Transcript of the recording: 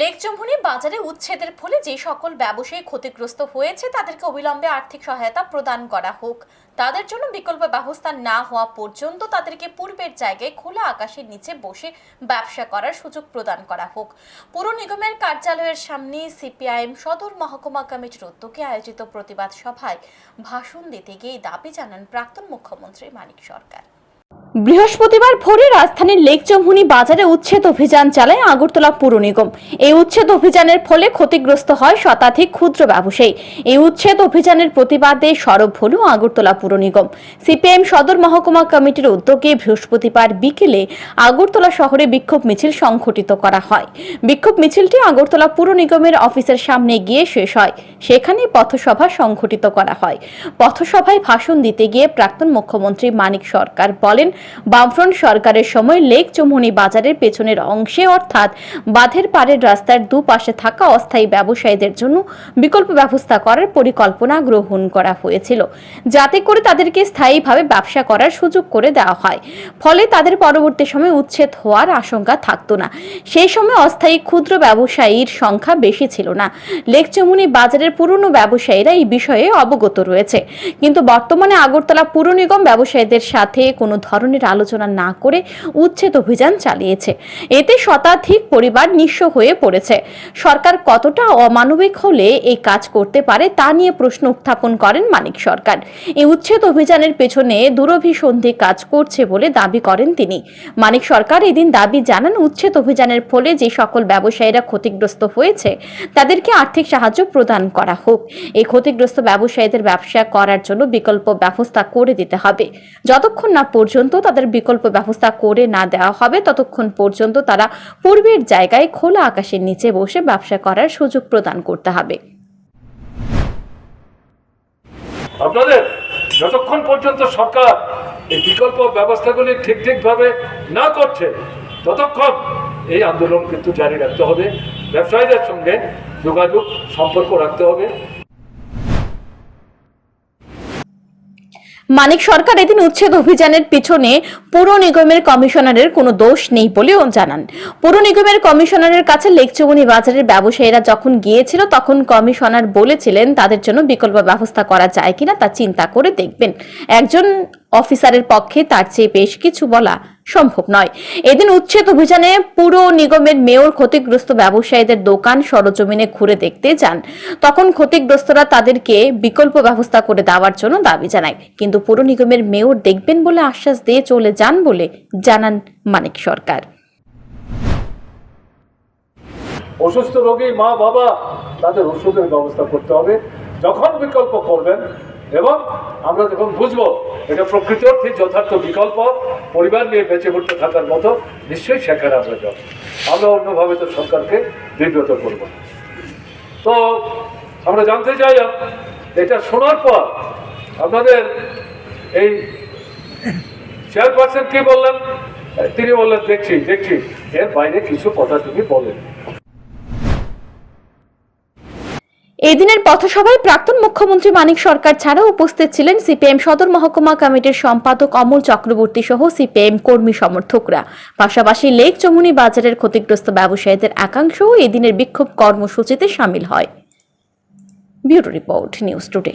Lake চম্ভুনি বাজারে উচ্ছেদের ফলে যে সকল ব্যবসায়ী ক্ষতিগ্রস্ত হয়েছে, তাদেরকে অবিলম্বে আর্থিক সহায়তা প্রদান করা হোক। তাদের জন্য বিকল্প ব্যবস্থা না হওয়া পর্যন্ত তাদেরকে পূর্বের জায়গায় খোলা আকাশের নিচে বসে ব্যবসা করার সুযোগ প্রদান করা হোক। পুর নিগমের কার্যালয়ের সামনে সিপিআইএম সদর মহকুমা কমিটির উদ্যোগে আয়োজিত প্রতিবাদ সভায় ভাষণ দিতে গিয়ে দাবি জানান প্রাক্তন মুখ্যমন্ত্রী মানিক সরকার। বৃহস্পতিবার ভোরে রাজধানীর লেক চমহুনি বাজারে উচ্ছেদ অভিযান চালায় আগরতলা পুর নিগম। এই উচ্ছেদ অভিযানের ফলে ক্ষতিগ্রস্ত হয় শতাধিক ক্ষুদ্র ব্যবসায়ী। এই উচ্ছেদ অভিযানের প্রতিবাদে সরব হল আগরতলা পুর নিগম। সিপিএম সদর মহকুমা কমিটির উদ্যোগে বৃহস্পতিবার বিকেলে আগরতলা শহরে বিক্ষোভ মিছিল সংঘটিত করা হয়। বিক্ষোভ মিছিলটি আগরতলা পুর নিগমের অফিসের সামনে গিয়ে শেষ হয়। সেখানে পথসভা সংঘটিত করা হয়। পথসভায় ভাষণ দিতে গিয়ে প্রাক্তন মুখ্যমন্ত্রী মানিক সরকার বলেন বামফ্রন্ট সরকারের সময় লেক চমুনি বাজারের পেছনের অংশে, অর্থাৎ বাঁধের পাড়ের রাস্তার দুপাশে থাকা অস্থায়ী ব্যবসায়ীদের জন্য বিকল্প ব্যবস্থা করার পরিকল্পনা গ্রহণ করা হয়েছিল। যাতে করে তাদেরকে স্থায়ীভাবে ব্যবসা করার সুযোগ করে দেওয়া হয়। ফলে তাদের পরবর্তী সময় উচ্ছেদ হওয়ার আশঙ্কা থাকতো না। সেই সময় অস্থায়ী ক্ষুদ্র ব্যবসায়ীর সংখ্যা বেশি ছিল না। লেক চমুনি বাজারের পুরনো ব্যবসায়ীরা এই বিষয়ে অবগত রয়েছে। কিন্তু বর্তমানে আগরতলা পুর নিগম ব্যবসায়ীদের সাথে কোনো ধরনের আলোচনা না করে উচ্ছেদ অভিযান চালিয়েছে। এতে শতাধিক পরিবার নিঃস্ব হয়ে পড়েছে। সরকার কতটা অমানবিক হলে এই কাজ করতে পারে তা নিয়ে প্রশ্ন উত্থাপন করেন মানিক সরকার। এই উচ্ছেদ অভিযানের পেছনে দূরভিসন্ধি কাজ করছে বলে দাবি করেন তিনি। মানিক সরকার এদিন দাবি জানান, উচ্ছেদ অভিযানের ফলে যে সকল ব্যবসায়ীরা ক্ষতিগ্রস্ত হয়েছে, তাদেরকে আর্থিক সাহায্য প্রদান করা হোক। এই ক্ষতিগ্রস্ত ব্যবসায়ীদের ব্যবসা করার জন্য বিকল্প ব্যবস্থা করে দিতে হবে। যতক্ষণ না পর্যন্ত তাদের বিকল্প ব্যবস্থা করে না দেওয়া হবে। ততক্ষণ পর্যন্ত তারা পূর্বের জায়গায় খোলা আকাশের নিচে বসে ব্যবসা করার সুযোগ প্রদান করতে হবে। আপনাদের, যতক্ষণ পর্যন্ত সরকার এই বিকল্প ব্যবস্থাগুলি ঠিক ঠিকভাবে না করছে, ততক্ষণ এই আন্দোলন কিন্তু জারি রাখতে হবে। ব্যবসায়ীদের সঙ্গে যোগাযোগ, সম্পর্ক রাখতে হবে। মানিক সরকার এদিন উচ্ছেদ অভিযানের পিছনে পুর নিগমের কমিশনারের কোনো দোষ নেই বলেও জানান। পুর নিগমের কমিশনারের কাছে লেকচুমনি বাজারের ব্যবসায়ীরা যখন গিয়েছিল তখন কমিশনার বলেছিলেন তাদের জন্য বিকল্প ব্যবস্থা করা যায় কিনা তা চিন্তা করে দেখবেন। একজন অফিসারের পক্ষে তার চেয়ে বেশ কিছু বলা সম্ভব নয়। এদিন উচ্ছেদ অভিযানে পুরো নিগমের মেয়র ক্ষতিগ্রস্ত ব্যবসায়ীদের দোকান সরজমিনে ঘুরে দেখতে যান। তখন ক্ষতিগ্রস্তরা তাদেরকে বিকল্প ব্যবস্থা করে দেওয়ার জন্য দাবি জানায়। কিন্তু পুর নিগমের মেয়র দেখবেন বলে আশ্বাস দিয়ে চলে যান বলে জানান মানিক সরকার। অসুস্থ রোগী মা, বাবা, তাদের ওষুধের ব্যবস্থা করতে হবে। যখন বিকল্প করবেন এবং আমরা যখন বুঝব, এটা প্রকৃত অর্থে যথার্থ বিকল্প, পরিবার নিয়ে বেঁচে উঠতে থাকার মতো, নিশ্চয়ই সেখানে আমরা যাব। আমরা অন্যভাবে তো সরকারকে বিব্রত করব তো আমরা জানতে চাই, এটা শোনার পর আপনাদের এই চেয়ারপারসন কি বললেন? তিনি বললেন, দেখছি দেখছি। এর বাইরে কিছু কথা তিনি বলেন। এদিনের পথসভায় প্রাক্তন মুখ্যমন্ত্রী মানিক সরকার ছাড়াও উপস্থিত ছিলেন সিপিএম সদর মহকুমা কমিটির সম্পাদক অমল চক্রবর্তী সহ সিপিএম কর্মী সমর্থকরা। পাশাপাশি লেক চমুনি বাজারের ক্ষতিগ্রস্ত ব্যবসায়ীদের একাংশও এদিনের বিক্ষোভ কর্মসূচিতে সামিল হয়। Bureau report, news today.